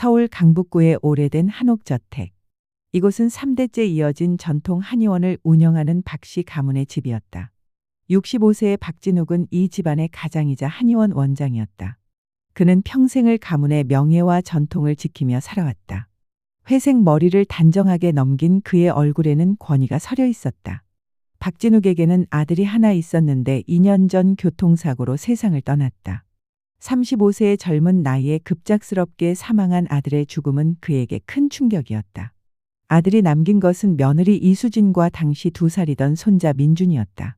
서울 강북구의 오래된 한옥저택. 이곳은 3대째 이어진 전통 한의원을 운영하는 박씨 가문의 집이었다. 65세의 박진욱은 이 집안의 가장이자 한의원 원장이었다. 그는 평생을 가문의 명예와 전통을 지키며 살아왔다. 회색 머리를 단정하게 넘긴 그의 얼굴에는 권위가 서려 있었다. 박진욱에게는 아들이 하나 있었는데 2년 전 교통사고로 세상을 떠났다. 35세의 젊은 나이에 급작스럽게 사망한 아들의 죽음은 그에게 큰 충격이었다. 아들이 남긴 것은 며느리 이수진과 당시 두 살이던 손자 민준이었다.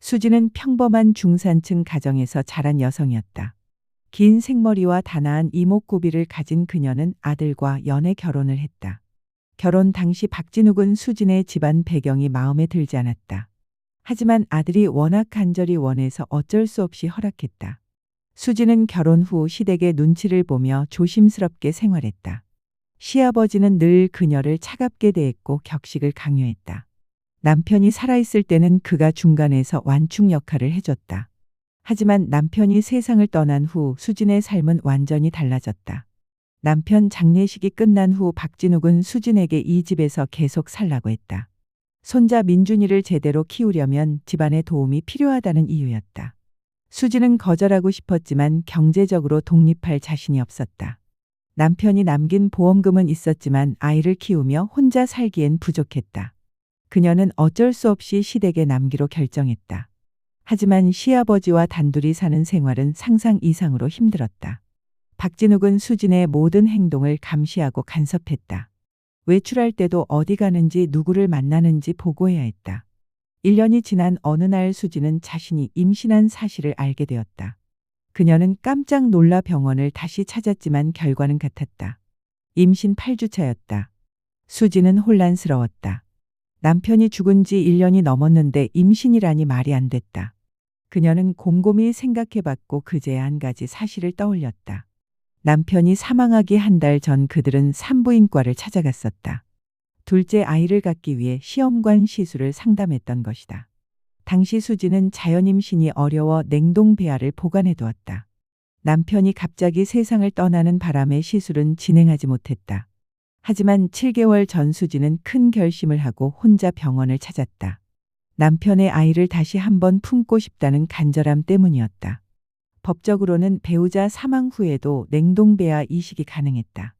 수진은 평범한 중산층 가정에서 자란 여성이었다. 긴 생머리와 단아한 이목구비를 가진 그녀는 아들과 연애 결혼을 했다. 결혼 당시 박진욱은 수진의 집안 배경이 마음에 들지 않았다. 하지만 아들이 워낙 간절히 원해서 어쩔 수 없이 허락했다. 수진은 결혼 후 시댁의 눈치를 보며 조심스럽게 생활했다. 시아버지는 늘 그녀를 차갑게 대했고 격식을 강요했다. 남편이 살아있을 때는 그가 중간에서 완충 역할을 해줬다. 하지만 남편이 세상을 떠난 후 수진의 삶은 완전히 달라졌다. 남편 장례식이 끝난 후 박진욱은 수진에게 이 집에서 계속 살라고 했다. 손자 민준이를 제대로 키우려면 집안의 도움이 필요하다는 이유였다. 수진은 거절하고 싶었지만 경제적으로 독립할 자신이 없었다. 남편이 남긴 보험금은 있었지만 아이를 키우며 혼자 살기엔 부족했다. 그녀는 어쩔 수 없이 시댁에 남기로 결정했다. 하지만 시아버지와 단둘이 사는 생활은 상상 이상으로 힘들었다. 박진욱은 수진의 모든 행동을 감시하고 간섭했다. 외출할 때도 어디 가는지 누구를 만나는지 보고해야 했다. 1년이 지난 어느 날 수진은 자신이 임신한 사실을 알게 되었다. 그녀는 깜짝 놀라 병원을 다시 찾았지만 결과는 같았다. 임신 8주차였다. 수진은 혼란스러웠다. 남편이 죽은 지 1년이 넘었는데 임신이라니 말이 안 됐다. 그녀는 곰곰이 생각해봤고 그제야 한 가지 사실을 떠올렸다. 남편이 사망하기 한 달 전 그들은 산부인과를 찾아갔었다. 둘째 아이를 갖기 위해 시험관 시술을 상담했던 것이다. 당시 수지는 자연임신이 어려워 냉동 배아를 보관해 두었다. 남편이 갑자기 세상을 떠나는 바람에 시술은 진행하지 못했다. 하지만 7개월 전 수지는 큰 결심을 하고 혼자 병원을 찾았다. 남편의 아이를 다시 한번 품고 싶다는 간절함 때문이었다. 법적으로는 배우자 사망 후에도 냉동배아 이식이 가능했다.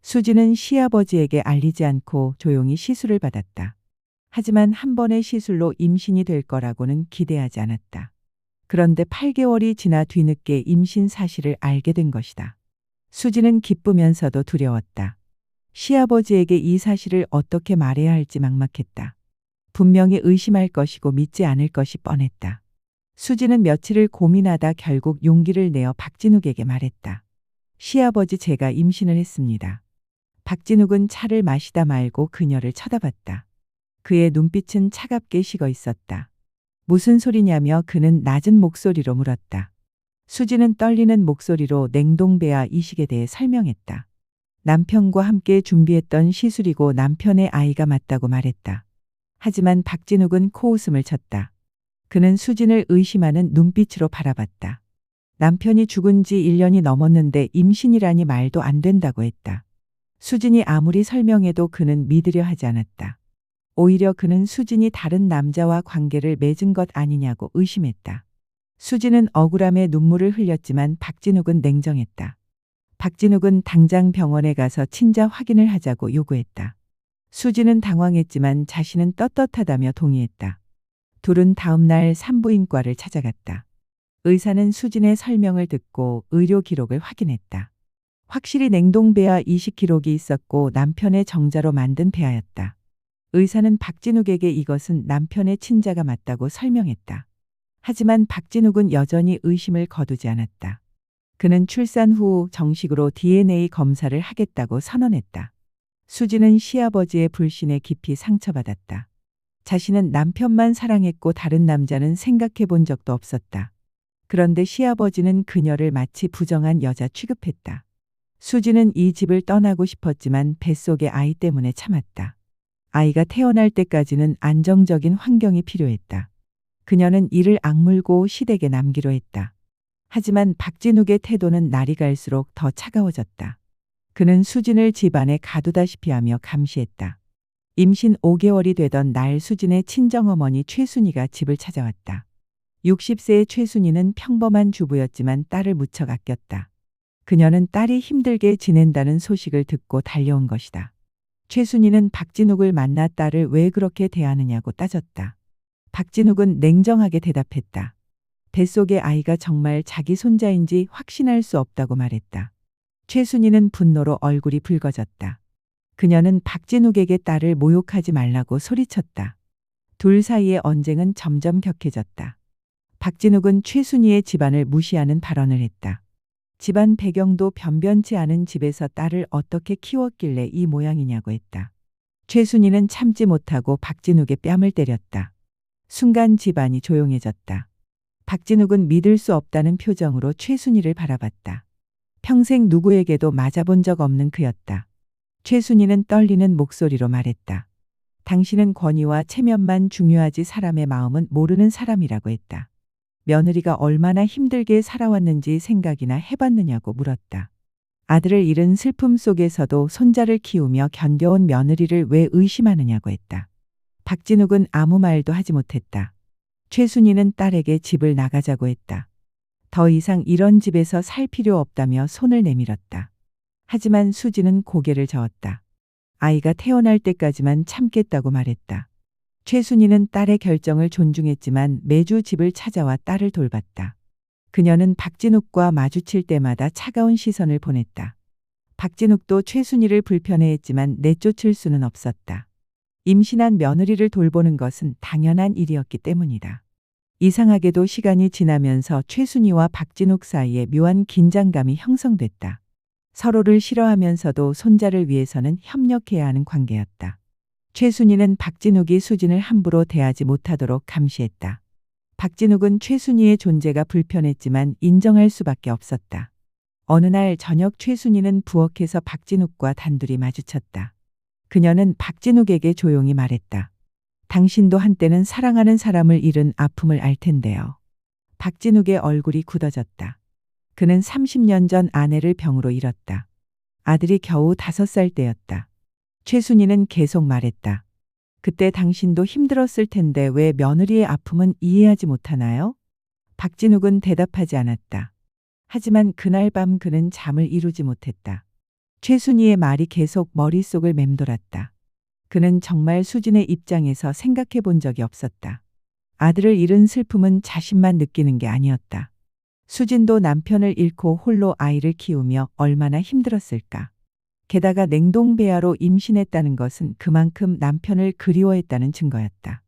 수지는 시아버지에게 알리지 않고 조용히 시술을 받았다. 하지만 한 번의 시술로 임신이 될 거라고는 기대하지 않았다. 그런데 8개월이 지나 뒤늦게 임신 사실을 알게 된 것이다. 수지는 기쁘면서도 두려웠다. 시아버지에게 이 사실을 어떻게 말해야 할지 막막했다. 분명히 의심할 것이고 믿지 않을 것이 뻔했다. 수지는 며칠을 고민하다 결국 용기를 내어 박진욱에게 말했다. 시아버지 제가 임신을 했습니다. 박진욱은 차를 마시다 말고 그녀를 쳐다봤다. 그의 눈빛은 차갑게 식어 있었다. 무슨 소리냐며 그는 낮은 목소리로 물었다. 수지는 떨리는 목소리로 냉동배아 이식에 대해 설명했다. 남편과 함께 준비했던 시술이고 남편의 아이가 맞다고 말했다. 하지만 박진욱은 코웃음을 쳤다. 그는 수진을 의심하는 눈빛으로 바라봤다. 남편이 죽은 지 1년이 넘었는데 임신이라니 말도 안 된다고 했다. 수진이 아무리 설명해도 그는 믿으려 하지 않았다. 오히려 그는 수진이 다른 남자와 관계를 맺은 것 아니냐고 의심했다. 수진은 억울함에 눈물을 흘렸지만 박진욱은 냉정했다. 박진욱은 당장 병원에 가서 친자 확인을 하자고 요구했다. 수지는 당황했지만 자신은 떳떳하다며 동의했다. 둘은 다음날 산부인과를 찾아갔다. 의사는 수진의 설명을 듣고 의료 기록을 확인했다. 확실히 냉동 배아 이식 기록이 있었고 남편의 정자로 만든 배아였다. 의사는 박진욱에게 이것은 남편의 친자가 맞다고 설명했다. 하지만 박진욱은 여전히 의심을 거두지 않았다. 그는 출산 후 정식으로 DNA 검사를 하겠다고 선언했다. 수지는 시아버지의 불신에 깊이 상처받았다. 자신은 남편만 사랑했고 다른 남자는 생각해 본 적도 없었다. 그런데 시아버지는 그녀를 마치 부정한 여자 취급했다. 수지는 이 집을 떠나고 싶었지만 뱃속의 아이 때문에 참았다. 아이가 태어날 때까지는 안정적인 환경이 필요했다. 그녀는 이를 악물고 시댁에 남기로 했다. 하지만 박진욱의 태도는 날이 갈수록 더 차가워졌다. 그는 수진을 집안에 가두다시피 하며 감시했다. 임신 5개월이 되던 날 수진의 친정어머니 최순이가 집을 찾아왔다. 60세의 최순이는 평범한 주부였지만 딸을 무척 아꼈다. 그녀는 딸이 힘들게 지낸다는 소식을 듣고 달려온 것이다. 최순이는 박진욱을 만나 딸을 왜 그렇게 대하느냐고 따졌다. 박진욱은 냉정하게 대답했다. 뱃속의 아이가 정말 자기 손자인지 확신할 수 없다고 말했다. 최순이는 분노로 얼굴이 붉어졌다. 그녀는 박진욱에게 딸을 모욕하지 말라고 소리쳤다. 둘 사이의 언쟁은 점점 격해졌다. 박진욱은 최순이의 집안을 무시하는 발언을 했다. 집안 배경도 변변치 않은 집에서 딸을 어떻게 키웠길래 이 모양이냐고 했다. 최순이는 참지 못하고 박진욱의 뺨을 때렸다. 순간 집안이 조용해졌다. 박진욱은 믿을 수 없다는 표정으로 최순이를 바라봤다. 평생 누구에게도 맞아본 적 없는 그였다. 최순이는 떨리는 목소리로 말했다. 당신은 권위와 체면만 중요하지 사람의 마음은 모르는 사람이라고 했다. 며느리가 얼마나 힘들게 살아왔는지 생각이나 해봤느냐고 물었다. 아들을 잃은 슬픔 속에서도 손자를 키우며 견뎌온 며느리를 왜 의심하느냐고 했다. 박진욱은 아무 말도 하지 못했다. 최순이는 딸에게 집을 나가자고 했다. 더 이상 이런 집에서 살 필요 없다며 손을 내밀었다. 하지만 수지는 고개를 저었다. 아이가 태어날 때까지만 참겠다고 말했다. 최순이는 딸의 결정을 존중했지만 매주 집을 찾아와 딸을 돌봤다. 그녀는 박진욱과 마주칠 때마다 차가운 시선을 보냈다. 박진욱도 최순이를 불편해했지만 내쫓을 수는 없었다. 임신한 며느리를 돌보는 것은 당연한 일이었기 때문이다. 이상하게도 시간이 지나면서 최순이와 박진욱 사이에 묘한 긴장감이 형성됐다. 서로를 싫어하면서도 손자를 위해서는 협력해야 하는 관계였다. 최순이는 박진욱이 수진을 함부로 대하지 못하도록 감시했다. 박진욱은 최순이의 존재가 불편했지만 인정할 수밖에 없었다. 어느 날 저녁 최순이는 부엌에서 박진욱과 단둘이 마주쳤다. 그녀는 박진욱에게 조용히 말했다. 당신도 한때는 사랑하는 사람을 잃은 아픔을 알 텐데요. 박진욱의 얼굴이 굳어졌다. 그는 30년 전 아내를 병으로 잃었다. 아들이 겨우 5살 때였다. 최순이는 계속 말했다. 그때 당신도 힘들었을 텐데 왜 며느리의 아픔은 이해하지 못하나요? 박진욱은 대답하지 않았다. 하지만 그날 밤 그는 잠을 이루지 못했다. 최순이의 말이 계속 머릿속을 맴돌았다. 그는 정말 수진의 입장에서 생각해 본 적이 없었다. 아들을 잃은 슬픔은 자신만 느끼는 게 아니었다. 수진도 남편을 잃고 홀로 아이를 키우며 얼마나 힘들었을까. 게다가 냉동배아로 임신했다는 것은 그만큼 남편을 그리워했다는 증거였다.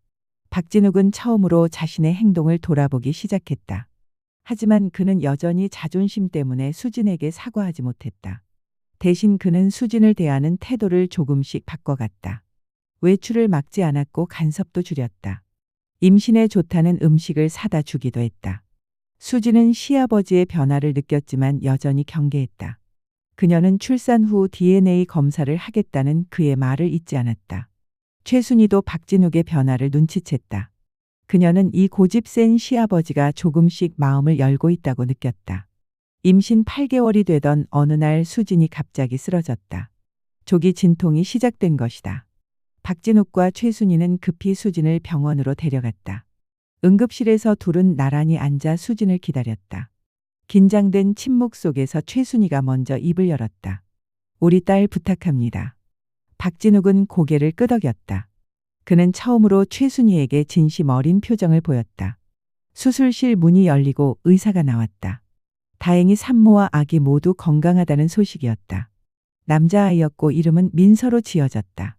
박진욱은 처음으로 자신의 행동을 돌아보기 시작했다. 하지만 그는 여전히 자존심 때문에 수진에게 사과하지 못했다. 대신 그는 수진을 대하는 태도를 조금씩 바꿔갔다. 외출을 막지 않았고 간섭도 줄였다. 임신에 좋다는 음식을 사다 주기도 했다. 수진은 시아버지의 변화를 느꼈지만 여전히 경계했다. 그녀는 출산 후 DNA 검사를 하겠다는 그의 말을 잊지 않았다. 최순희도 박진욱의 변화를 눈치챘다. 그녀는 이 고집 센 시아버지가 조금씩 마음을 열고 있다고 느꼈다. 임신 8개월이 되던 어느 날 수진이 갑자기 쓰러졌다. 조기 진통이 시작된 것이다. 박진욱과 최순이는 급히 수진을 병원으로 데려갔다. 응급실에서 둘은 나란히 앉아 수진을 기다렸다. 긴장된 침묵 속에서 최순이가 먼저 입을 열었다. 우리 딸 부탁합니다. 박진욱은 고개를 끄덕였다. 그는 처음으로 최순이에게 진심 어린 표정을 보였다. 수술실 문이 열리고 의사가 나왔다. 다행히 산모와 아기 모두 건강하다는 소식이었다. 남자아이였고 이름은 민서로 지어졌다.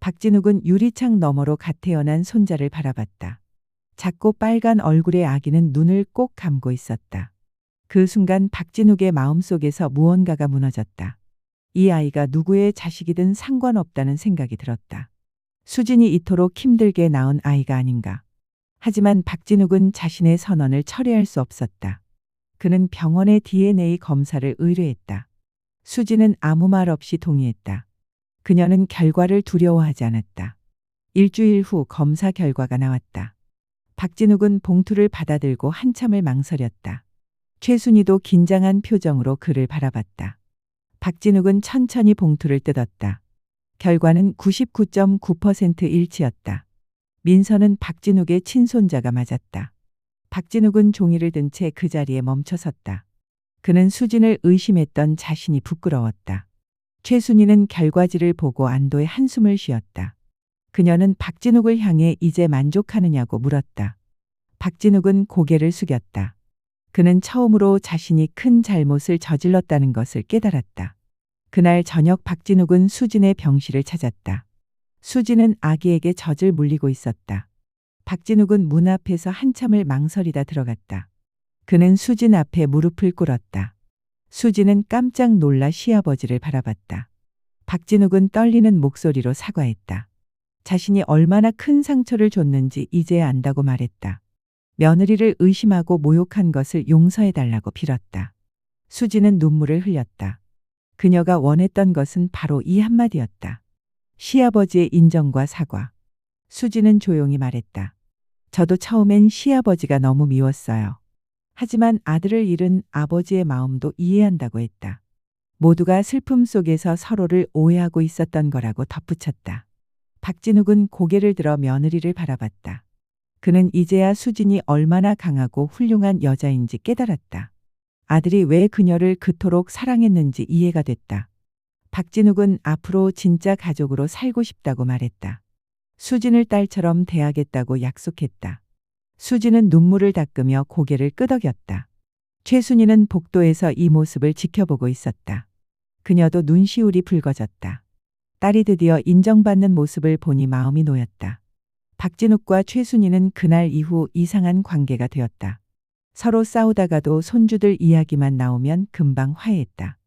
박진욱은 유리창 너머로 갓 태어난 손자를 바라봤다. 작고 빨간 얼굴의 아기는 눈을 꼭 감고 있었다. 그 순간 박진욱의 마음속에서 무언가가 무너졌다. 이 아이가 누구의 자식이든 상관없다는 생각이 들었다. 수진이 이토록 힘들게 낳은 아이가 아닌가. 하지만 박진욱은 자신의 선언을 철회할 수 없었다. 그는 병원의 DNA 검사를 의뢰했다. 수지는 아무 말 없이 동의했다. 그녀는 결과를 두려워하지 않았다. 일주일 후 검사 결과가 나왔다. 박진욱은 봉투를 받아들고 한참을 망설였다. 최순이도 긴장한 표정으로 그를 바라봤다. 박진욱은 천천히 봉투를 뜯었다. 결과는 99.9% 일치였다. 민서는 박진욱의 친손자가 맞았다. 박진욱은 종이를 든 채 그 자리에 멈춰섰다. 그는 수진을 의심했던 자신이 부끄러웠다. 최순이는 결과지를 보고 안도의 한숨을 쉬었다. 그녀는 박진욱을 향해 이제 만족하느냐고 물었다. 박진욱은 고개를 숙였다. 그는 처음으로 자신이 큰 잘못을 저질렀다는 것을 깨달았다. 그날 저녁 박진욱은 수진의 병실을 찾았다. 수진은 아기에게 젖을 물리고 있었다. 박진욱은 문 앞에서 한참을 망설이다 들어갔다. 그는 수진 앞에 무릎을 꿇었다. 수진은 깜짝 놀라 시아버지를 바라봤다. 박진욱은 떨리는 목소리로 사과했다. 자신이 얼마나 큰 상처를 줬는지 이제야 안다고 말했다. 며느리를 의심하고 모욕한 것을 용서해달라고 빌었다. 수지는 눈물을 흘렸다. 그녀가 원했던 것은 바로 이 한마디였다. 시아버지의 인정과 사과. 수지는 조용히 말했다. 저도 처음엔 시아버지가 너무 미웠어요. 하지만 아들을 잃은 아버지의 마음도 이해한다고 했다. 모두가 슬픔 속에서 서로를 오해하고 있었던 거라고 덧붙였다. 박진욱은 고개를 들어 며느리를 바라봤다. 그는 이제야 수진이 얼마나 강하고 훌륭한 여자인지 깨달았다. 아들이 왜 그녀를 그토록 사랑했는지 이해가 됐다. 박진욱은 앞으로 진짜 가족으로 살고 싶다고 말했다. 수진을 딸처럼 대하겠다고 약속했다. 수진은 눈물을 닦으며 고개를 끄덕였다. 최순이는 복도에서 이 모습을 지켜보고 있었다. 그녀도 눈시울이 붉어졌다. 딸이 드디어 인정받는 모습을 보니 마음이 놓였다. 박진욱과 최순이는 그날 이후 이상한 관계가 되었다. 서로 싸우다가도 손주들 이야기만 나오면 금방 화해했다.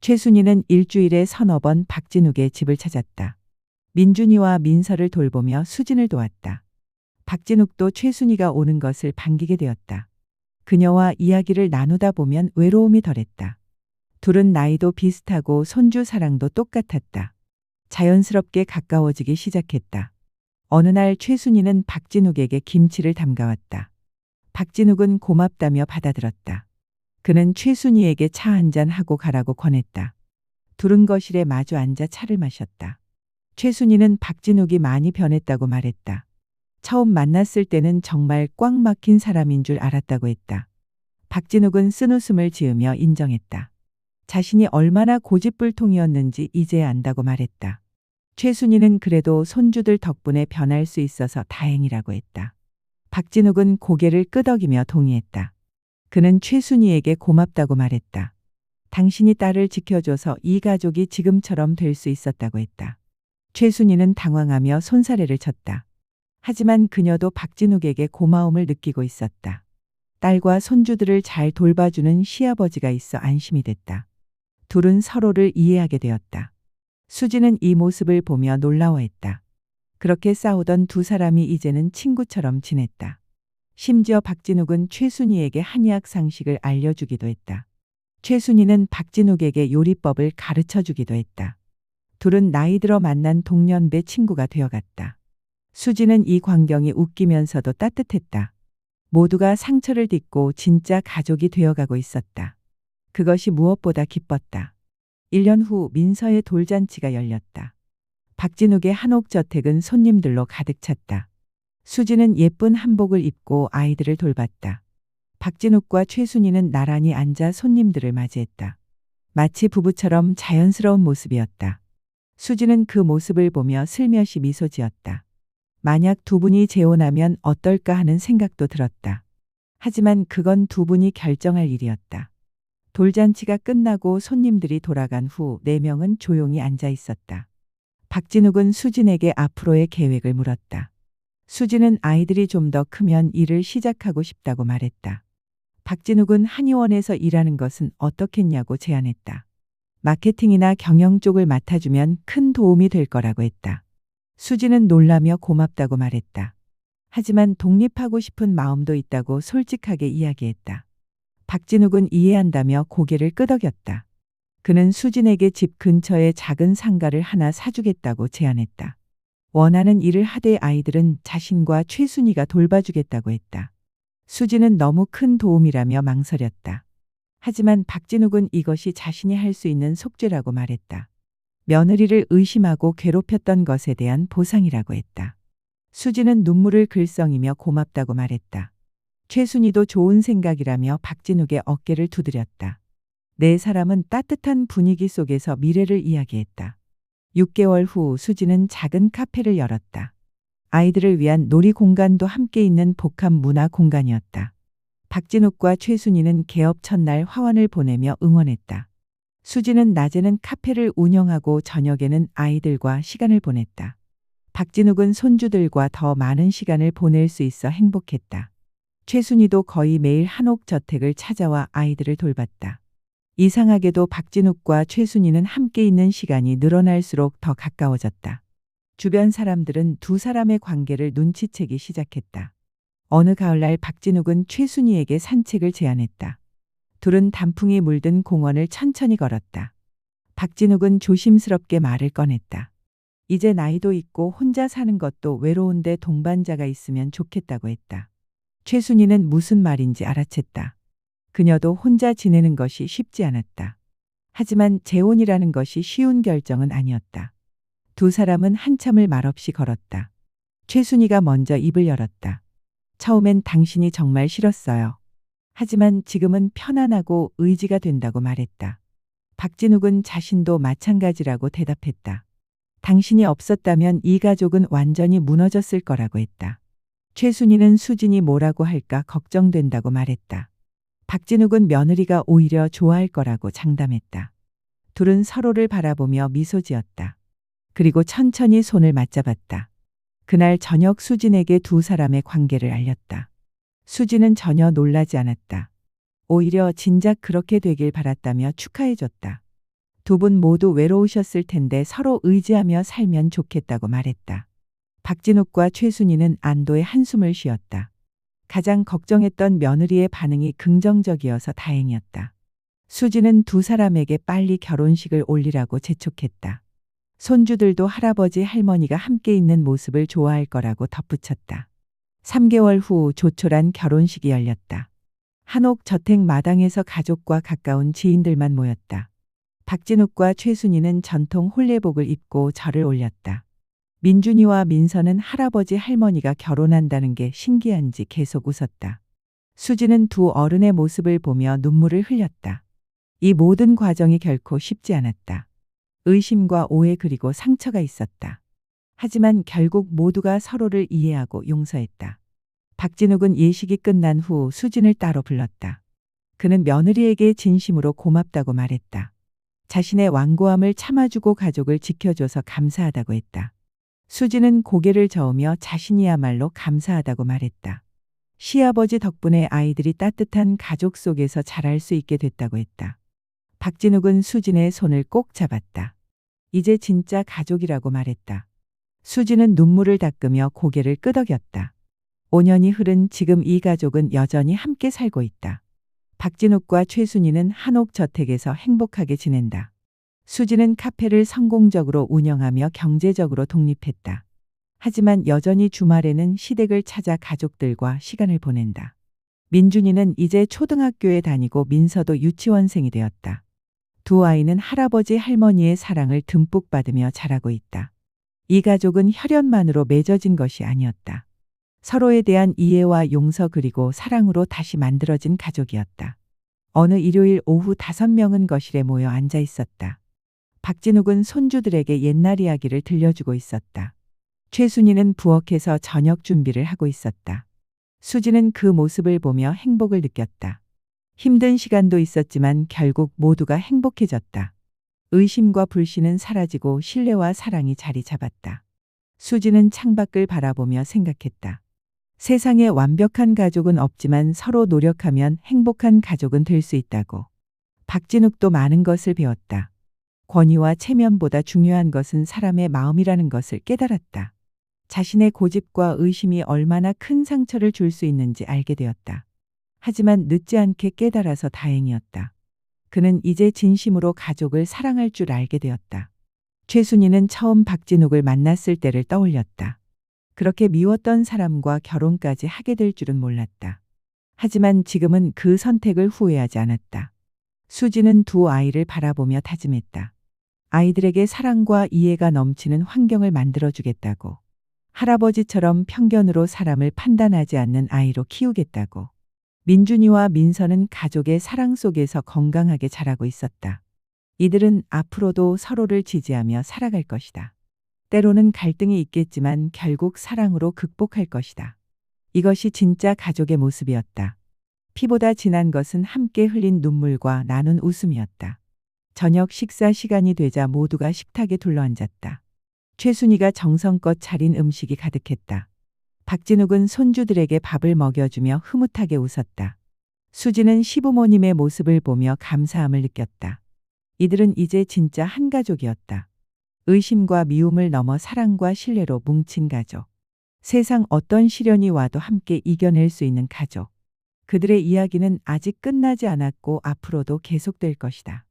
최순이는 일주일에 서너 번 박진욱의 집을 찾았다. 민준이와 민서를 돌보며 수진을 도왔다. 박진욱도 최순이가 오는 것을 반기게 되었다. 그녀와 이야기를 나누다 보면 외로움이 덜했다. 둘은 나이도 비슷하고 손주 사랑도 똑같았다. 자연스럽게 가까워지기 시작했다. 어느 날 최순이는 박진욱에게 김치를 담가왔다. 박진욱은 고맙다며 받아들었다. 그는 최순이에게 차 한 잔 하고 가라고 권했다. 둘은 거실에 마주 앉아 차를 마셨다. 최순이는 박진욱이 많이 변했다고 말했다. 처음 만났을 때는 정말 꽉 막힌 사람인 줄 알았다고 했다. 박진욱은 쓴웃음을 지으며 인정했다. 자신이 얼마나 고집불통이었는지 이제 안다고 말했다. 최순이는 그래도 손주들 덕분에 변할 수 있어서 다행이라고 했다. 박진욱은 고개를 끄덕이며 동의했다. 그는 최순이에게 고맙다고 말했다. 당신이 딸을 지켜줘서 이 가족이 지금처럼 될 수 있었다고 했다. 최순이는 당황하며 손사래를 쳤다. 하지만 그녀도 박진욱에게 고마움을 느끼고 있었다. 딸과 손주들을 잘 돌봐주는 시아버지가 있어 안심이 됐다. 둘은 서로를 이해하게 되었다. 수지는 이 모습을 보며 놀라워했다. 그렇게 싸우던 두 사람이 이제는 친구처럼 지냈다. 심지어 박진욱은 최순이에게 한의학 상식을 알려주기도 했다. 최순이는 박진욱에게 요리법을 가르쳐 주기도 했다. 둘은 나이 들어 만난 동년배 친구가 되어갔다. 수지는 이 광경이 웃기면서도 따뜻했다. 모두가 상처를 딛고 진짜 가족이 되어가고 있었다. 그것이 무엇보다 기뻤다. 1년 후 민서의 돌잔치가 열렸다. 박진욱의 한옥 저택은 손님들로 가득 찼다. 수지는 예쁜 한복을 입고 아이들을 돌봤다. 박진욱과 최순이는 나란히 앉아 손님들을 맞이했다. 마치 부부처럼 자연스러운 모습이었다. 수지는 그 모습을 보며 슬며시 미소 지었다. 만약 두 분이 재혼하면 어떨까 하는 생각도 들었다. 하지만 그건 두 분이 결정할 일이었다. 돌잔치가 끝나고 손님들이 돌아간 후 네 명은 조용히 앉아 있었다. 박진욱은 수진에게 앞으로의 계획을 물었다. 수진은 아이들이 좀 더 크면 일을 시작하고 싶다고 말했다. 박진욱은 한의원에서 일하는 것은 어떻겠냐고 제안했다. 마케팅이나 경영 쪽을 맡아주면 큰 도움이 될 거라고 했다. 수지는 놀라며 고맙다고 말했다. 하지만 독립하고 싶은 마음도 있다고 솔직하게 이야기했다. 박진욱은 이해한다며 고개를 끄덕였다. 그는 수진에게 집 근처에 작은 상가를 하나 사주겠다고 제안했다. 원하는 일을 하되 아이들은 자신과 최순이가 돌봐주겠다고 했다. 수지는 너무 큰 도움이라며 망설였다. 하지만 박진욱은 이것이 자신이 할 수 있는 속죄라고 말했다. 며느리를 의심하고 괴롭혔던 것에 대한 보상이라고 했다. 수지는 눈물을 글썽이며 고맙다고 말했다. 최순희도 좋은 생각이라며 박진욱의 어깨를 두드렸다. 네 사람은 따뜻한 분위기 속에서 미래를 이야기했다. 6개월 후 수지는 작은 카페를 열었다. 아이들을 위한 놀이 공간도 함께 있는 복합 문화 공간이었다. 박진욱과 최순희는 개업 첫날 화환을 보내며 응원했다. 수지는 낮에는 카페를 운영하고 저녁에는 아이들과 시간을 보냈다. 박진욱은 손주들과 더 많은 시간을 보낼 수 있어 행복했다. 최순희도 거의 매일 한옥 저택을 찾아와 아이들을 돌봤다. 이상하게도 박진욱과 최순희는 함께 있는 시간이 늘어날수록 더 가까워졌다. 주변 사람들은 두 사람의 관계를 눈치채기 시작했다. 어느 가을날 박진욱은 최순희에게 산책을 제안했다. 둘은 단풍이 물든 공원을 천천히 걸었다. 박진욱은 조심스럽게 말을 꺼냈다. 이제 나이도 있고 혼자 사는 것도 외로운데 동반자가 있으면 좋겠다고 했다. 최순희는 무슨 말인지 알아챘다. 그녀도 혼자 지내는 것이 쉽지 않았다. 하지만 재혼이라는 것이 쉬운 결정은 아니었다. 두 사람은 한참을 말없이 걸었다. 최순희가 먼저 입을 열었다. 처음엔 당신이 정말 싫었어요. 하지만 지금은 편안하고 의지가 된다고 말했다. 박진욱은 자신도 마찬가지라고 대답했다. 당신이 없었다면 이 가족은 완전히 무너졌을 거라고 했다. 최순희는 수진이 뭐라고 할까 걱정된다고 말했다. 박진욱은 며느리가 오히려 좋아할 거라고 장담했다. 둘은 서로를 바라보며 미소 지었다. 그리고 천천히 손을 맞잡았다. 그날 저녁 수진에게 두 사람의 관계를 알렸다. 수진은 전혀 놀라지 않았다. 오히려 진작 그렇게 되길 바랐다며 축하해줬다. 두 분 모두 외로우셨을 텐데 서로 의지하며 살면 좋겠다고 말했다. 박진욱과 최순희는 안도의 한숨을 쉬었다. 가장 걱정했던 며느리의 반응이 긍정적이어서 다행이었다. 수지는 두 사람에게 빨리 결혼식을 올리라고 재촉했다. 손주들도 할아버지 할머니가 함께 있는 모습을 좋아할 거라고 덧붙였다. 3개월 후 조촐한 결혼식이 열렸다. 한옥 저택 마당에서 가족과 가까운 지인들만 모였다. 박진욱과 최순희는 전통 홀레복을 입고 절을 올렸다. 민준이와 민서는 할아버지 할머니가 결혼한다는 게 신기한지 계속 웃었다. 수지는 두 어른의 모습을 보며 눈물을 흘렸다. 이 모든 과정이 결코 쉽지 않았다. 의심과 오해 그리고 상처가 있었다. 하지만 결국 모두가 서로를 이해하고 용서했다. 박진욱은 예식이 끝난 후 수진을 따로 불렀다. 그는 며느리에게 진심으로 고맙다고 말했다. 자신의 완고함을 참아주고 가족을 지켜줘서 감사하다고 했다. 수지는 고개를 저으며 자신이야말로 감사하다고 말했다. 시아버지 덕분에 아이들이 따뜻한 가족 속에서 자랄 수 있게 됐다고 했다. 박진욱은 수진의 손을 꼭 잡았다. 이제 진짜 가족이라고 말했다. 수진은 눈물을 닦으며 고개를 끄덕였다. 5년이 흐른 지금 이 가족은 여전히 함께 살고 있다. 박진욱과 최순희는 한옥 저택에서 행복하게 지낸다. 수지는 카페를 성공적으로 운영하며 경제적으로 독립했다. 하지만 여전히 주말에는 시댁을 찾아 가족들과 시간을 보낸다. 민준이는 이제 초등학교에 다니고 민서도 유치원생이 되었다. 두 아이는 할아버지 할머니의 사랑을 듬뿍 받으며 자라고 있다. 이 가족은 혈연만으로 맺어진 것이 아니었다. 서로에 대한 이해와 용서 그리고 사랑으로 다시 만들어진 가족이었다. 어느 일요일 오후 다섯 명은 거실에 모여 앉아 있었다. 박진욱은 손주들에게 옛날 이야기를 들려주고 있었다. 최순희는 부엌에서 저녁 준비를 하고 있었다. 수지는 그 모습을 보며 행복을 느꼈다. 힘든 시간도 있었지만 결국 모두가 행복해졌다. 의심과 불신은 사라지고 신뢰와 사랑이 자리 잡았다. 수지는 창밖을 바라보며 생각했다. 세상에 완벽한 가족은 없지만 서로 노력하면 행복한 가족은 될 수 있다고. 박진욱도 많은 것을 배웠다. 권위와 체면보다 중요한 것은 사람의 마음이라는 것을 깨달았다. 자신의 고집과 의심이 얼마나 큰 상처를 줄 수 있는지 알게 되었다. 하지만 늦지 않게 깨달아서 다행이었다. 그는 이제 진심으로 가족을 사랑할 줄 알게 되었다. 최순희는 처음 박진욱을 만났을 때를 떠올렸다. 그렇게 미웠던 사람과 결혼까지 하게 될 줄은 몰랐다. 하지만 지금은 그 선택을 후회하지 않았다. 수지는 두 아이를 바라보며 다짐했다. 아이들에게 사랑과 이해가 넘치는 환경을 만들어주겠다고. 할아버지처럼 편견으로 사람을 판단하지 않는 아이로 키우겠다고. 민준이와 민서는 가족의 사랑 속에서 건강하게 자라고 있었다. 이들은 앞으로도 서로를 지지하며 살아갈 것이다. 때로는 갈등이 있겠지만 결국 사랑으로 극복할 것이다. 이것이 진짜 가족의 모습이었다. 피보다 진한 것은 함께 흘린 눈물과 나눈 웃음이었다. 저녁 식사 시간이 되자 모두가 식탁에 둘러앉았다. 최순이가 정성껏 차린 음식이 가득했다. 박진욱은 손주들에게 밥을 먹여주며 흐뭇하게 웃었다. 수지는 시부모님의 모습을 보며 감사함을 느꼈다. 이들은 이제 진짜 한 가족이었다. 의심과 미움을 넘어 사랑과 신뢰로 뭉친 가족. 세상 어떤 시련이 와도 함께 이겨낼 수 있는 가족. 그들의 이야기는 아직 끝나지 않았고 앞으로도 계속될 것이다.